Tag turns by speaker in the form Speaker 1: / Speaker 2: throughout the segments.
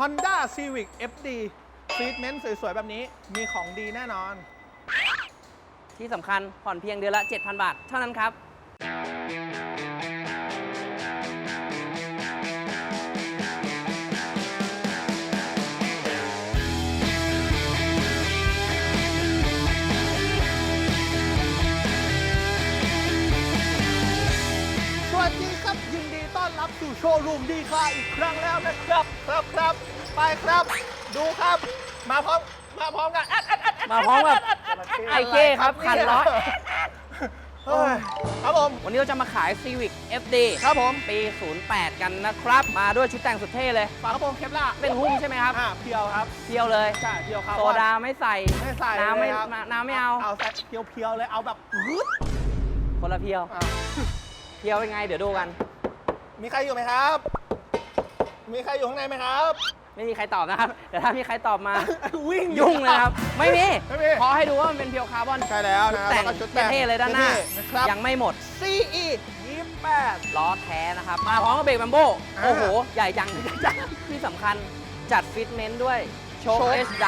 Speaker 1: Honda Civic FD ฟีดเมนต์สวยๆ แบบนี้มีของดีแน่นอน
Speaker 2: ที่สำคัญผ่อนเพียงเดือนละ 7,000 บาท เท่านั้นค
Speaker 1: รับ สู่โชว์รูมดีค่าอีกครั้งแล้วนะครับ ครับครับไปครับ ดูครับ มาพร้อมมาพร้อมกันแอดแอดแอดแอด
Speaker 2: มาพร้อมกับ
Speaker 1: แดแดแดแด
Speaker 2: ไอเก้ครับะ
Speaker 1: ไคั
Speaker 2: นร้อย
Speaker 1: เฮ้ยครับผม
Speaker 2: วันนี้เราจะมาขาย Civic FD
Speaker 1: ครับผม
Speaker 2: ปี 08 กันนะครับ มาด้วยชุดแต่งสุดเท่เลย
Speaker 1: ฝากระโปรงเคปล่า
Speaker 2: เป็นหุ้มใช่ไหมครับ
Speaker 1: อ่าเพียวครับ
Speaker 2: เพียวเลย
Speaker 1: ใช่ เพียวครับ
Speaker 2: โซดาไม่ใส่
Speaker 1: ไม่ใส่
Speaker 2: น้ำไม่
Speaker 1: เลยครับ
Speaker 2: น้ำไม่เอา
Speaker 1: เอาใส่เพียวๆเลย เอาแบบฮึด
Speaker 2: คนละเพียว
Speaker 1: อะ
Speaker 2: เพียวเป็นไง เดี๋ยวดูกัน
Speaker 1: มีใครอยู่ไหมครับ มีใครอยู่ข้างในไหมครับ
Speaker 2: ไม่มีใครตอบนะครับ แต่ถ้ามีใครตอบมา
Speaker 1: วิ่ง
Speaker 2: ยุ่งเลยครับ ไม่มี
Speaker 1: ไม่มี
Speaker 2: ขอให้ดูว่ามันเป็นเพียวคาร์บอน
Speaker 1: ใช่แล้วนะ
Speaker 2: แต่ง
Speaker 1: ล้วก็ชุดแต่ง
Speaker 2: เท่ๆเลยด้านหน้า
Speaker 1: นะครับ
Speaker 2: ยังไม่หมด
Speaker 1: CE 28
Speaker 2: ล้อแท้นะครับ มาพร้อมกับเบรกแบมโบ
Speaker 1: อ่า
Speaker 2: โอ้โห ใหญ่จัง ที่สำคัญจัดฟิตเมนต์ด้วย โชว์
Speaker 1: โชว์
Speaker 2: เอสได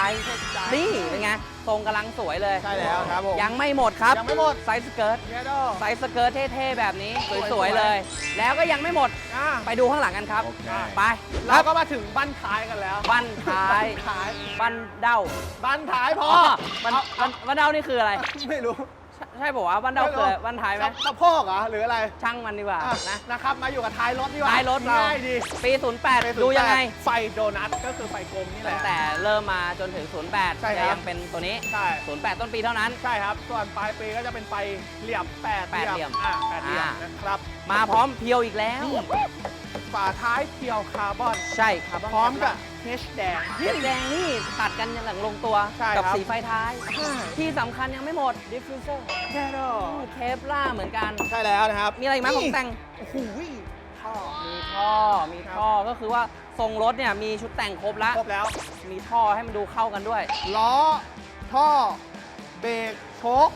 Speaker 2: นี่เป็นไง ทรงกำลังสวยเลย
Speaker 1: ใช่แล้วครับผม
Speaker 2: ยังไม่หมดครับ
Speaker 1: ยังไม่หมด
Speaker 2: ไซส์สเกิร์ต
Speaker 1: เยโด
Speaker 2: ไซส์สเกิร์ตเท่ๆแบบนี้
Speaker 1: สวยๆ
Speaker 2: สวยๆเลย แล้วก็ยังไม่หมด
Speaker 1: อะ
Speaker 2: ไปดูข้างหลังกันครับ
Speaker 1: โอเค
Speaker 2: ไป
Speaker 1: เราก็มาถึงบ้านท้ายกันแล้ว
Speaker 2: บั้นท้าย
Speaker 1: ท้าย
Speaker 2: บั้นเด้า
Speaker 1: บ้านท้ายพอ
Speaker 2: อ๋อบั้น
Speaker 1: เอา
Speaker 2: บั้นบั้นเด้านี่คืออะไร
Speaker 1: ไม่รู้
Speaker 2: ใช่ใช่บอกว่าบั้นเด้าคืออะไรบั้นท้ายไหม
Speaker 1: สะโพกเหรอหรืออะไร
Speaker 2: ช่างมันดีกว่า
Speaker 1: อะ
Speaker 2: นะ
Speaker 1: นะครับมาอยู่กับท้ายรถดีกว่า
Speaker 2: ท้ายรถเรา
Speaker 1: ง่ายดี
Speaker 2: ปี 08 ดูยังไง
Speaker 1: ไฟโดนัทก็คือไฟกลมนี่แห
Speaker 2: ตั้
Speaker 1: ละ
Speaker 2: งแต่เริ่มมาจนถึง 08
Speaker 1: ใช่ครับ
Speaker 2: จะยังเป็นตัวนี้
Speaker 1: ใช่
Speaker 2: 08 ต้นปีเท่านั้น
Speaker 1: ใช่ครับ ส่วนปลายปีก็จะเป็นไฟเหลี่ยมแปด
Speaker 2: แปดเหลี่ยม
Speaker 1: อะแปดเหลี่ยม
Speaker 2: อ่า
Speaker 1: นะครับ
Speaker 2: มาพร้อมเพียวอีกแล้ว
Speaker 1: ฝาท้ายเพียวคาร์บอน
Speaker 2: ใช่ครับ
Speaker 1: พร้อมกับเฮชแดง
Speaker 2: เส้นแดงนี่ตัดกันอย่างลงตัว
Speaker 1: ใช่
Speaker 2: กั
Speaker 1: ครับ
Speaker 2: สีไฟท้าย
Speaker 1: ใช่
Speaker 2: ที่สำคัญยังไม่หมดดิฟฟิวเซอร์
Speaker 1: แค่ดอ
Speaker 2: เคปล่าเหมือนกัน
Speaker 1: ใช่แล้วนะครับ
Speaker 2: มีอะไรอีกไหมของแต่ง
Speaker 1: โอ้โหท่อ
Speaker 2: มีท่อ มีท่อ ก็คือว่าทรงรถเนี่ยมีชุดแต่งครบแล้ว
Speaker 1: ครบแล้ว
Speaker 2: มีท่อให้มันดูเข้ากันด้วย
Speaker 1: ล้อ ท่อ เบรกโชค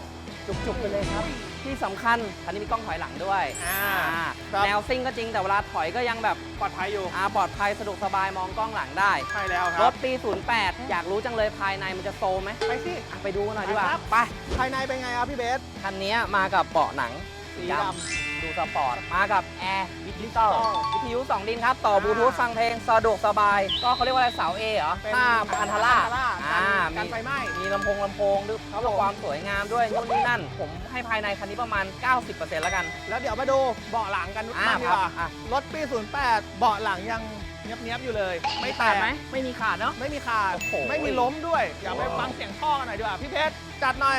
Speaker 2: จุกๆไปเลยครับ ที่สำคัญคันนี้มีกล้องถอยหลังด้วย
Speaker 1: อ่า
Speaker 2: อ่า
Speaker 1: ครับ
Speaker 2: แนวซิ่งก็จริงแต่เวลาถอยก็ยังแบบ
Speaker 1: ปลอดภัยอยู่
Speaker 2: อ่าปลอดภัยสะดวกสบายมองกล้องหลังได้
Speaker 1: ใช่แล้วค
Speaker 2: ร
Speaker 1: รับ
Speaker 2: ถปี 08 อยากรู้จังเลยภายในมันจะโซมไหม
Speaker 1: ไปสิ
Speaker 2: อะไปดูกันหน่อยดีกว่า
Speaker 1: ไปครับ
Speaker 2: ไป
Speaker 1: ภายในเป็นไงครับพี่เบส
Speaker 2: คันนี้มากับเบาะหนัง
Speaker 1: สี
Speaker 2: ด
Speaker 1: ดำ
Speaker 2: ดูสปอร์ต มากับแอร์ดิจิตอล
Speaker 1: Digital
Speaker 2: วิทยุ2 ดินครับ ต่อบลูทูธฟังเพลงสะดวกสบาย ก็เขาเรียกว่าอะไรเสาเอเหรอ
Speaker 1: เป็น
Speaker 2: หน้าอันทาร่า
Speaker 1: อันทาร่า
Speaker 2: อ่า
Speaker 1: กัน
Speaker 2: มี
Speaker 1: ไฟไหม้
Speaker 2: มีลำโพงลำโพงด้วย
Speaker 1: ครับ
Speaker 2: เพื่อ
Speaker 1: ผม
Speaker 2: ความสวยงามด้วยนู่นนี่นั่น ผมให้ภายในคันนี้ประมาณ 90%แล้วกัน
Speaker 1: แล้วเดี๋ยวมาดูเบาะหลังกัน
Speaker 2: อ่า
Speaker 1: บ้างดีกว่า
Speaker 2: ครับอะ
Speaker 1: รถปี 08 เบาะหลังยังเนี้ยบๆอยู่เลย ไม่แต
Speaker 2: ขาด
Speaker 1: ก
Speaker 2: ไหมไม่มีขาดเนาะ
Speaker 1: ไม่มีขาด
Speaker 2: โอ้โห
Speaker 1: ไม่มีล้มด้วยอย่าไปฟังเสียงท่อกันหน่อยดีกว่าพี่เพชรจัดหน่อย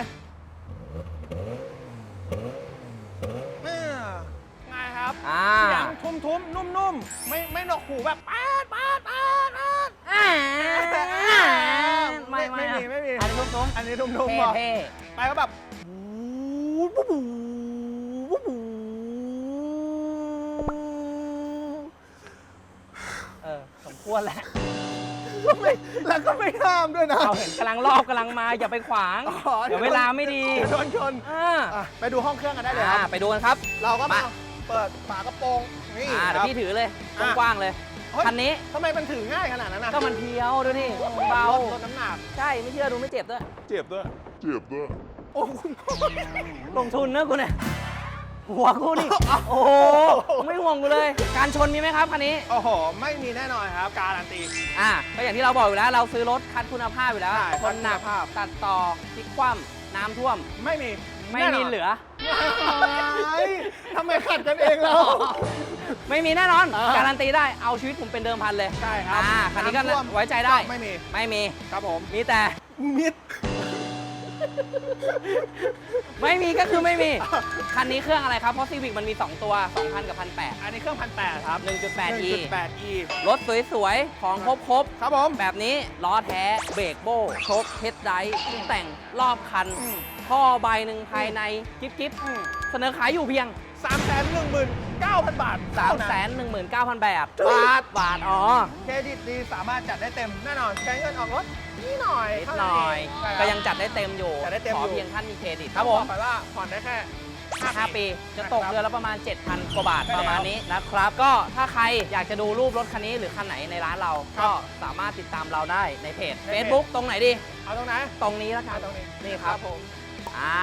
Speaker 1: เออไง ครับ
Speaker 2: อ่า
Speaker 1: เสียงทุ้มๆ นุ่มๆ ไม่ไม่หนวกหูแบบป๊าดป๊าดป๊าดป๊าด
Speaker 2: อ่า
Speaker 1: ไม่
Speaker 2: ไม่
Speaker 1: ไม่มีไม่มี
Speaker 2: อันนี้ตุ้ม
Speaker 1: อันนี้ทุ่ม
Speaker 2: ๆ
Speaker 1: ๆบอก
Speaker 2: เท่
Speaker 1: ไปก็แบบวูบวูบวูบวูบ
Speaker 2: ๆเออสมควรแหละ
Speaker 1: ไม่แล้วก็ไม่ห้ามด้วยนะ
Speaker 2: เราเห็นกำลังรอบกำลังมาอย่าไปขวาง
Speaker 1: อ๋อ
Speaker 2: เดี๋ยวเวลาไม่ดี
Speaker 1: เดี๋ยวโดนชน
Speaker 2: อ่า
Speaker 1: อะไปดูห้องเครื่องกันได้เลยค
Speaker 2: อ่า
Speaker 1: รับ
Speaker 2: ไปดูกันครับ
Speaker 1: เราก็มา
Speaker 2: มา
Speaker 1: เปิดฝากระโปรงนี่
Speaker 2: อ่า
Speaker 1: ค
Speaker 2: เดี๋ย
Speaker 1: รับ
Speaker 2: วพี่ถือเลย
Speaker 1: อะ
Speaker 2: กว้างๆเลย
Speaker 1: เฮ้ย
Speaker 2: คันนี้
Speaker 1: ทำไมมันถือง่ายขนาดนั้นนะ
Speaker 2: ก็มันเพียวดูนี่เบา
Speaker 1: ลดลดน้ำหนัก
Speaker 2: ใช่ไม่เชื่อดูไม่เจ็บด้วย
Speaker 1: เจ็บด้วย
Speaker 3: เจ็บด้วย
Speaker 1: โอ้ย
Speaker 2: ลงทุนเนอะกูเนี่ยหัวกูนี่โอ้โหไม่ห่วงกูเลย การชนมีไหมครับคันนี้
Speaker 1: โอ้โห ไม่มีแน่นอนครับ การันตี
Speaker 2: อ่าก็อย่างที่เราบอกอยู่แล้วเราซื้อรถคัดคุณภาพอยู่แล้ว
Speaker 1: ใช่
Speaker 2: ชนหนัก
Speaker 1: คัดคุณภาพ
Speaker 2: ตัดต่อพลิกคว่ำน้ำท่วม
Speaker 1: ไม่มี
Speaker 2: ไม่
Speaker 1: แน่น
Speaker 2: มี
Speaker 1: น
Speaker 2: เหลือ
Speaker 1: เฮ้ยทำไมขัดกันเองเรา
Speaker 2: ไม่มีแน่นอน
Speaker 1: เออ
Speaker 2: การันตีได้เอาชีวิตผมเป็นเดิมพันเลย
Speaker 1: ใช่ครับ
Speaker 2: อ่าคันนี้ก็ำ
Speaker 1: ท่วม
Speaker 2: ไว้ใจได้
Speaker 1: ไม่มี
Speaker 2: ไม่มี
Speaker 1: ครับผม
Speaker 2: มีแต่
Speaker 1: มิด
Speaker 2: ไม่มีก็คือไม่มี คันนี้เครื่องอะไรครับ เพราะซีวิกมันมี 2 ตัว 2,000 กับ 1,800
Speaker 1: อันนี้เครื่องพันแปดครับ
Speaker 2: 1.8 e
Speaker 1: 1.8 e
Speaker 2: รถสวยๆ ของครบ
Speaker 1: ครับผม
Speaker 2: ๆแบบนี้ล้อแท้เบรกโบ้โชคเฮดไดร์แต่งรอบคัน
Speaker 1: อืม
Speaker 2: ท่อใบหนึ่งภายใน กิ๊บกิ๊บเสนอขายอยู่เพียง
Speaker 1: สามแสนหนึ่งหมื่นเก้าพันบาท
Speaker 2: 3 1 9 0 0 0บาท
Speaker 1: บาท
Speaker 2: บาท อ๋อ
Speaker 1: เครดิตดีสามารถจัดได้เต็มแน่นอนใช้เงินออกรถนี่หน่อย
Speaker 2: นิด
Speaker 1: เท่า
Speaker 2: หน่อย
Speaker 1: เใช่ครับ
Speaker 2: ก็ยังจัดได้เต็มอยู่
Speaker 1: จัดได้เต็ม
Speaker 2: ขอ
Speaker 1: อยู่
Speaker 2: เพียงท่านมีเครดิต
Speaker 1: ครับผมไปว่าผ่อนได้แค่
Speaker 2: 5 ปี จะตก
Speaker 1: นะครับ
Speaker 2: เดือนละประมาณ 7,000 กว่าบาท
Speaker 1: ใช่แล้ว
Speaker 2: ประมาณนี้นะครับ ก็ถ้าใครอยากจะดูรูปรถคันนี้หรือคันไหนในร้านเรา
Speaker 1: ครับ
Speaker 2: ก็สามารถติดตามเราได้ในเพจ
Speaker 1: ในเพจ
Speaker 2: Facebook ตรงไหนดี
Speaker 1: เอาตรงไหน
Speaker 2: ตรงนี้แล้วกัน
Speaker 1: เอาตรงนี้
Speaker 2: นี่ครับ
Speaker 1: ผม
Speaker 2: อ่า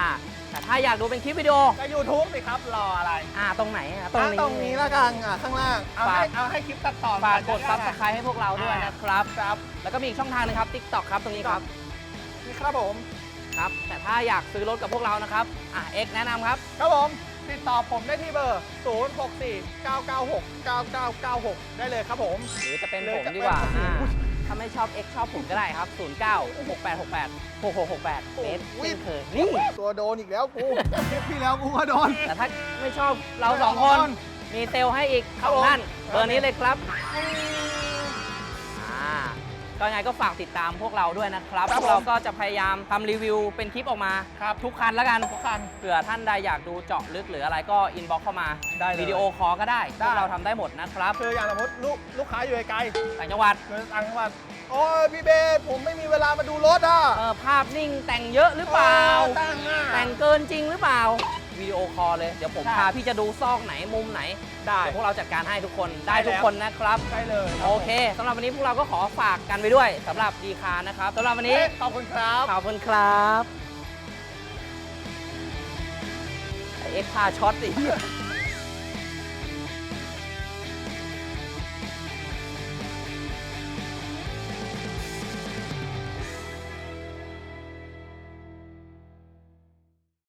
Speaker 2: แต่ถ้าอยากดูเป็นคลิปวิดีโอ
Speaker 1: ก็ยูทูบสิครับรออะไร
Speaker 2: อ่าตรงไหนอะ
Speaker 1: อะตรงนี้แล้วกันอะข้างล่างเอาให้
Speaker 2: ฝาก
Speaker 1: เอาให้คลิปตัดต่อ
Speaker 2: ฝากกด
Speaker 1: จะ
Speaker 2: ซับ
Speaker 1: ไส
Speaker 2: ไครต์ให้พวกเราด้วยนะครับ
Speaker 1: ครับ
Speaker 2: แล้วก็มีอีกช่องทางหนึงครับ TikTok ครับตรงนี้ครับ
Speaker 1: นี่ครับผม
Speaker 2: ครับ แต่ถ้าอยากซื้อรถกับพวกเรานะครับอะเอ็กแนะนำครับ
Speaker 1: ครับผมติดต่อผมได้ที่เบอร์ 0 6 4 9 9 6 9 9 9 6 ได้เลยครับผม
Speaker 2: หรือจะเป็น
Speaker 1: หรือ
Speaker 2: ผม
Speaker 1: จะ
Speaker 2: ดีกว่า
Speaker 1: เป็น
Speaker 2: อ่า ถ้าไม่ชอบ X ชอบผมก็ได้ครับ 09 6868 6668เบส
Speaker 1: โอ้ย
Speaker 2: เช่นเคยนี่
Speaker 1: ตัวโดนอีกแล้วกูคลิปที่แล้วกูก็โดน
Speaker 2: แต่ถ้าไม่ชอบเราสองคน มีเซลล์ให้อีก
Speaker 1: ครับ
Speaker 2: สอง
Speaker 1: ผม
Speaker 2: ท่านเบอร์นี้เลยครับอ่า ก็ยังไงก็ฝากติดตามพวกเราด้วยนะครับ
Speaker 1: ครับ
Speaker 2: พวกเรา
Speaker 1: ผม
Speaker 2: ก็จะพยายามทำรีวิวเป็นคลิปออกมา
Speaker 1: ครับ
Speaker 2: ทุกคันแล้วกัน
Speaker 1: ทุกคัน
Speaker 2: เผื่อท่านใดอยากดูเจาะลึกหรืออะไรก็อินบ็อกเข้ามา
Speaker 1: ได้เลย
Speaker 2: วิดีโอคอลก็ได้
Speaker 1: ได้
Speaker 2: พวกเราทำได้หมดนะครับ
Speaker 1: คืออย่างสมมติลูกลูกค้าอยู่ไกล
Speaker 2: ต่างจังหวัด
Speaker 1: ๆคือต่างจังหวัดโอ้ยพี่เบสผมไม่มีเวลามาดูรถอะ
Speaker 2: เออภาพนิ่งแต่งเยอะหรือเปล่า
Speaker 1: ออตั้งอะ
Speaker 2: แต่งเกินจริงหรือเปล่า วิดีโอคอลเลย เดี๋ยวผม
Speaker 1: ได้
Speaker 2: พาพี่จะดูซอกไหนมุมไหน
Speaker 1: ได้
Speaker 2: เดี๋ยวพวกเราจัดการให้ทุกคนได้
Speaker 1: ได้แล้ว
Speaker 2: ทุกคนนะครับ
Speaker 1: ได้เลย
Speaker 2: โอเคสำหรับวันนี้พวกเราก็ขอฝากกันไปด้วยสำหรับดีคานะครับสำหรับวันนี้
Speaker 1: เอ๊ะขอบคุณครับ
Speaker 2: ขอบคุณครับไอ้เอ็กซ์พาช็อตสิ